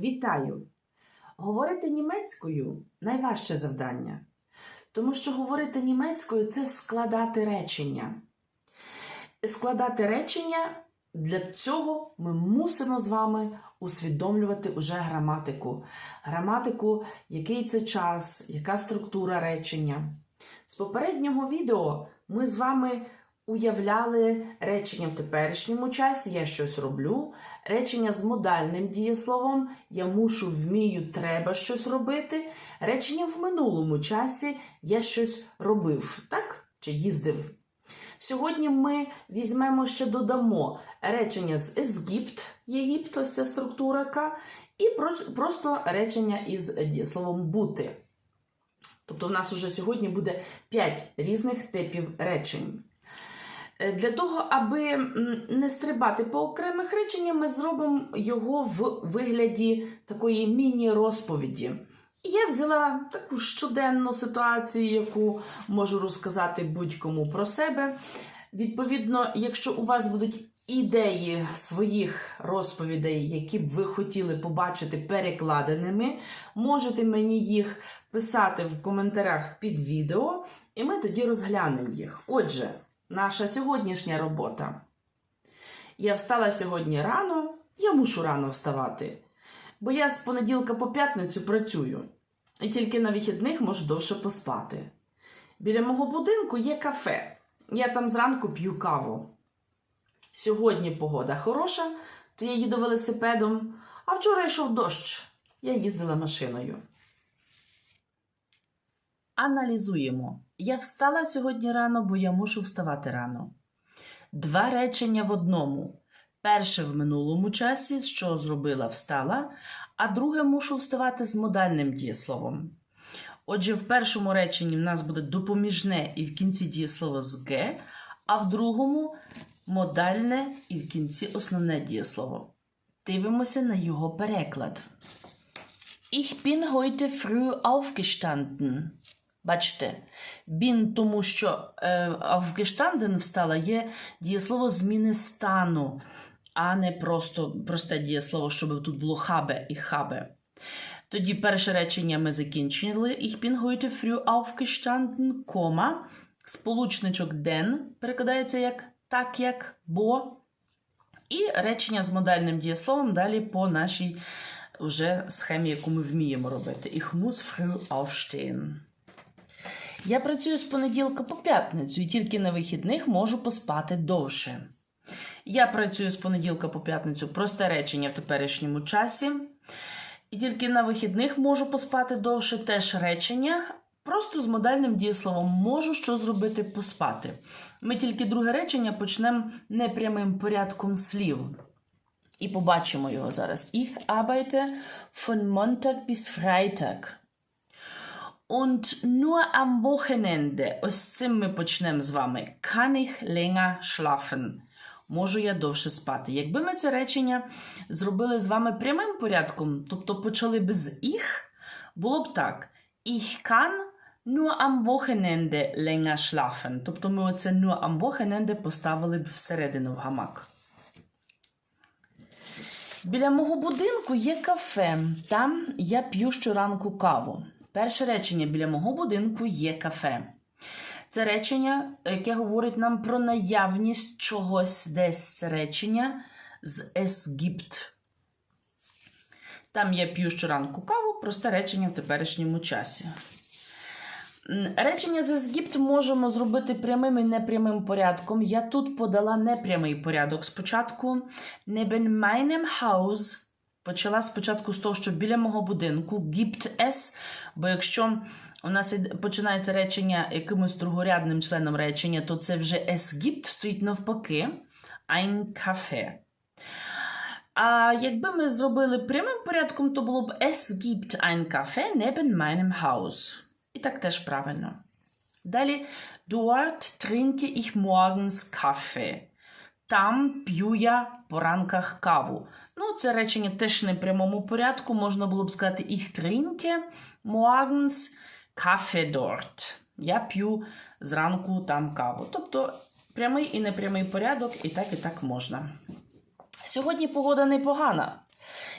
Вітаю! Говорити німецькою найважче завдання, тому що говорити німецькою це складати речення. Складати речення для цього ми мусимо з вами усвідомлювати уже граматику. Граматику, який це час, яка структура речення. З попереднього відео ми з вами уявляли речення в теперішньому часі, я щось роблю, речення з модальним дієсловом, я мушу, вмію, треба щось робити. Речення в минулому часі я щось робив, так? Чи їздив. Сьогодні ми візьмемо ще додамо речення з Езгіпт, Єгипт, ось ця структура К, і просто речення із дієсловом бути. Тобто в нас уже сьогодні буде 5 різних типів речень. Е, Для того, аби не стрибати по окремих реченнях, ми зробимо його в вигляді такої міні-розповіді. Я взяла таку щоденну ситуацію, яку можу розказати будь-кому про себе. Відповідно, якщо у вас будуть ідеї своїх розповідей, які б ви хотіли побачити перекладеними, можете мені їх писати в коментарях під відео, і ми тоді розглянемо їх. Отже, наша сьогоднішня робота. Я встала сьогодні рано, я мушу рано вставати, бо я з понеділка по п'ятницю працюю, і тільки на вихідних можу довше поспати. Біля мого будинку є кафе. Я там зранку п'ю каву. Сьогодні погода хороша, то я їду велосипедом, а вчора йшов дощ. Я їздила машиною. Аналізуємо. Я встала сьогодні рано, бо я мушу вставати рано. Два речення в одному. Перше в минулому часі, що зробила, встала, а друге мушу вставати з модальним дієсловом. Отже, в першому реченні в нас буде допоміжне і в кінці дієслово з ге, а в другому модальне і в кінці основне дієслово. Дивимося на його переклад. Ich bin heute früh aufgestanden. Бачите, bin, тому що е, aufgestanden встала є дієслово зміни стану, а не просто просте дієслово, щоб тут було хабе і хабе. Тоді перше речення ми закінчили. Ich bin heute früh aufgestanden, кома. Сполучничок den перекладається як так, як бо. І речення з модальним дієсловом далі по нашій вже схемі, яку ми вміємо робити. Ich muss früh aufstehen. Я працюю з понеділка по п'ятницю і тільки на вихідних можу поспати довше. Я працюю з понеділка по п'ятницю просте речення в теперішньому часі. І тільки на вихідних можу поспати довше теж речення. Просто з модальним дієсловом можу що зробити поспати. Ми тільки друге речення почнемо непрямим порядком слів. І побачимо його зараз. Ich arbeite von Montag bis Freitag. Und nur am Wochenende, ось цим ми почнемо з вами, kann ich länger schlafen. Можу я довше спати. Якби ми це речення зробили з вами прямим порядком, тобто почали б з «ich», було б так. Ich kann nur am Wochenende länger schlafen. Тобто ми оце nur am Wochenende поставили б всередину в гамак. Біля мого будинку є кафе. Там я п'ю щоранку каву. Перше речення біля мого будинку є кафе. Це речення, яке говорить нам про наявність чогось десь. Це речення з gibt. Там я п'ю щоранку каву, просте речення в теперішньому часі. Речення з gibt можемо зробити прямим і непрямим порядком. Я тут подала непрямий порядок. Спочатку neben meinem Haus почала спочатку з того, що біля мого будинку gibt es, бо якщо у нас починається речення якимось другорядним членом речення, то це вже es gibt стоїть навпаки ein Café. А якби ми зробили прямим порядком, то було б es gibt ein Café neben meinem Haus. І так теж правильно. Далі dort trinke ich morgens Kaffee. Там п'ю я по ранках каву. Ну, це речення теж не в прямому порядку. Можна було б сказати ich trinke morgens Kaffee dort. Я п'ю зранку там каву. Тобто прямий і непрямий порядок, і так, і так можна. Сьогодні погода непогана.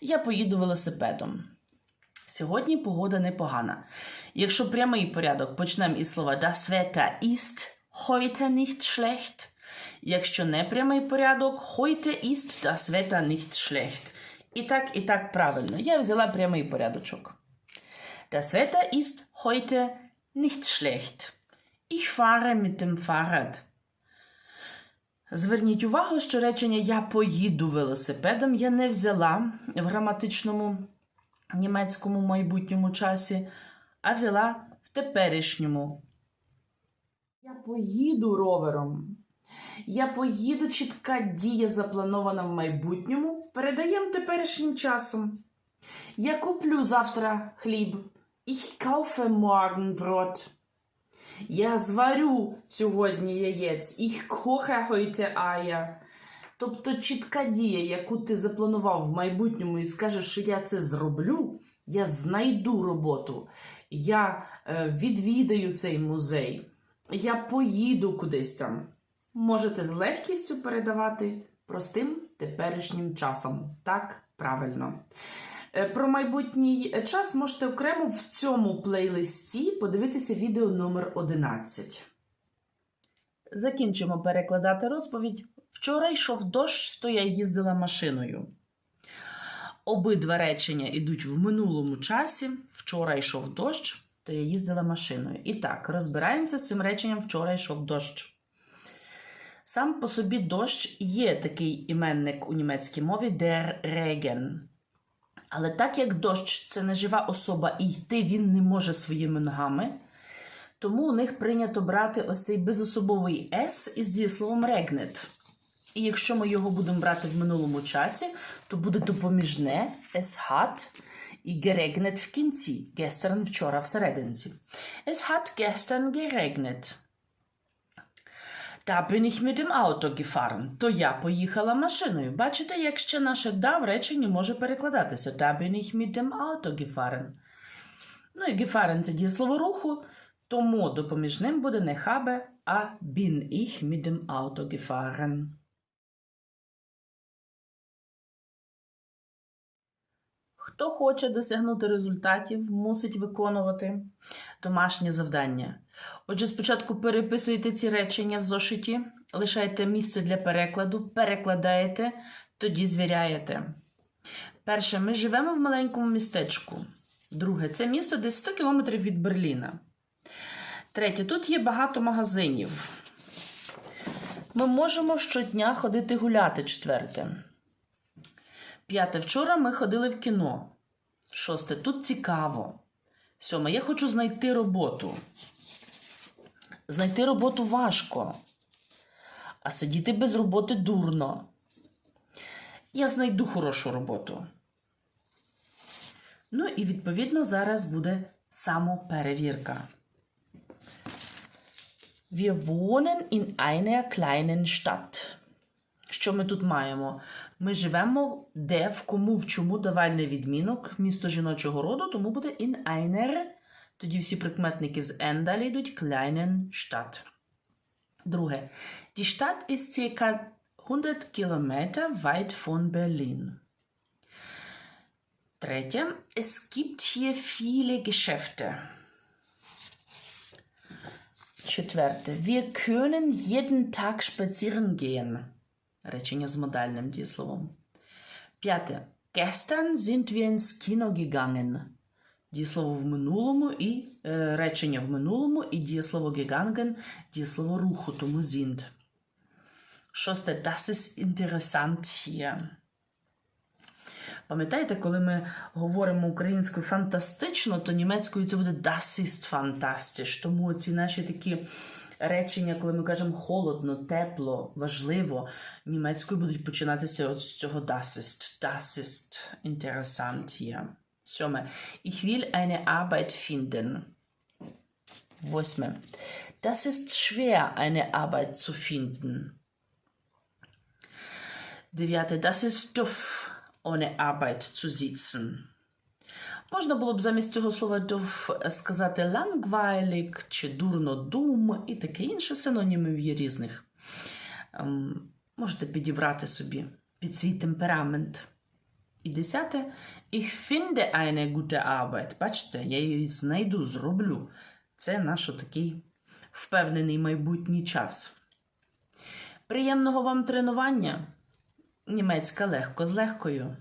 Я поїду велосипедом. Сьогодні погода непогана. Якщо прямий порядок почнемо із слова Das Wetter ist heute nicht schlecht. Якщо не прямий порядок, heute ist das Wetter nicht schlecht. І так, і так правильно. Я взяла прямий порядочок. Das Wetter ist heute nicht schlecht. Ich fahre mit dem Fahrrad. Зверніть увагу, що речення Я поїду велосипедом я не взяла в граматичному німецькому майбутньому часі, а взяла в теперішньому. Я поїду ровером. Я поїду чітка дія запланована в майбутньому. Передаємо теперішнім часом. Я куплю завтра хліб. Ich kaufe morgen Brot. Я зварю сьогодні яєць. Ich koche heute Eier. Тобто чітка дія, яку ти запланував в майбутньому і скажеш, що я це зроблю, я знайду роботу, я е, відвідаю цей музей, я поїду кудись там. Можете з легкістю передавати простим теперішнім часом. Так, правильно. Е, Про майбутній час можете окремо в цьому плейлисті подивитися відео номер 11. Закінчимо перекладати розповідь. Вчора йшов дощ, то я їздила машиною. Обидва речення йдуть в минулому часі. Вчора йшов дощ, то я їздила машиною. І так, розбираємося з цим реченням вчора йшов дощ. Сам по собі дощ є такий іменник у німецькій мові der Regen. Але так як дощ це не жива особа і йти він не може своїми ногами, тому у них прийнято брати ось цей безособовий S із дієсловом regnet. І якщо ми його будемо брати в минулому часі, то буде допоміжне es hat і geregnet в кінці. Gestern вчора всерединці. Es hat gestern geregnet. Bin ich mit dem Auto gefahren. То я поїхала машиною. Бачите, як ще наше да в реченні може перекладатися. Та ich mit dem Auto gefahren. Ну і gefahren – це дієслово руху, тому допоміжним буде не habe, а bin ich mit dem Auto Хто хоче досягнути результатів, мусить виконувати домашнє завдання. Отже, спочатку переписуєте ці речення в зошиті, лишаєте місце для перекладу, перекладаєте, тоді звіряєте. Перше, ми живемо в маленькому містечку. Друге, це місто десь 100 кілометрів від Берліна. Третє, тут є багато магазинів. Ми можемо щодня ходити гуляти. Четверте. П'яте. Вчора ми ходили в кіно. Шосте. Тут цікаво. Сьоме. Я хочу знайти роботу. Знайти роботу важко. А сидіти без роботи дурно. Я знайду хорошу роботу. Ну і відповідно зараз буде самоперевірка. Wir wohnen in einer kleinen Stadt. Що ми тут маємо? Ми живемо де, в кому, в чому давальний відмінок, місто жіночого роду, тому буде in einer. Тоді всі прикметники з N далі йдуть kleinen Stadt. Друге. Die Stadt ist circa 100 Kilometer weit von Berlin. Tretje. Es gibt hier viele Geschäfte. Четверте. Wir können jeden Tag spazieren gehen. Речення з модальним дієсловом. П'яте. Gestern sind wir ins Kino gegangen. Дієслово в минулому і е, речення в минулому, і дієслово gegangen – дієслово руху, тому sind. Шосте. Das ist interessant hier. Пам'ятаєте, коли ми говоримо українською фантастично, то німецькою це буде das ist fantastisch. Тому ці наші такі речення, коли ми кажемо холодно, тепло, важливо, німецькою будуть починатися от з цього das ist. Das ist interessant hier. Сьоме. Ich will eine Arbeit finden. Восьме. Das ist schwer, eine Arbeit zu finden. Дев'яте. Das ist doof, ohne Arbeit zu sitzen. Можна було б замість цього слова дов сказати langweilig чи дурно дум і таке інше синонімів є різних. Ем, можете підібрати собі під свій темперамент. І десяте. Ich finde eine gute Arbeit. Бачите, я її знайду, зроблю. Це наш такий впевнений майбутній час. Приємного вам тренування. Німецька легко з легкою.